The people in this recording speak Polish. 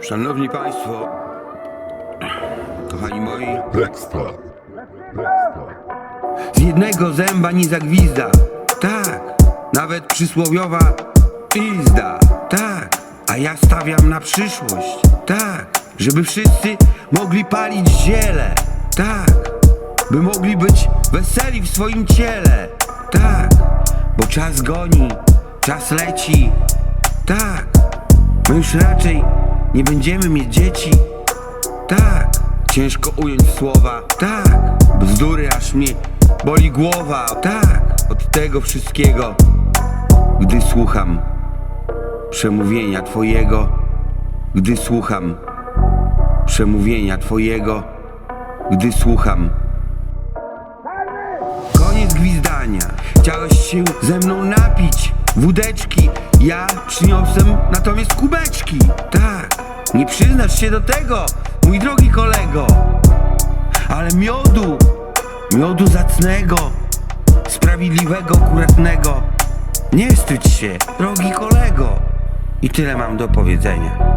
Szanowni Państwo, kochani moi, Ekstra. z jednego zęba nie zagwizda. Tak, nawet przysłowiowa izda. Tak, a ja stawiam na przyszłość. Tak, żeby wszyscy mogli palić ziele. Tak, by mogli być weseli w swoim ciele. Tak, bo czas goni, czas leci. Tak, my już raczej nie będziemy mieć dzieci. Tak, ciężko ująć słowa. Tak, bzdury aż mnie boli głowa. Tak, od tego wszystkiego, gdy słucham przemówienia Twojego, gdy słucham przemówienia Twojego, gdy słucham. Koniec gwizdania. Chciałeś się ze mną napić wódeczki. Ja przyniosłem natomiast kubeczki. Tak, nie przyznasz się do tego, mój drogi kolego. Ale miodu, miodu zacnego, sprawiedliwego, akuratnego. Nie wstydź się, drogi kolego. I tyle mam do powiedzenia.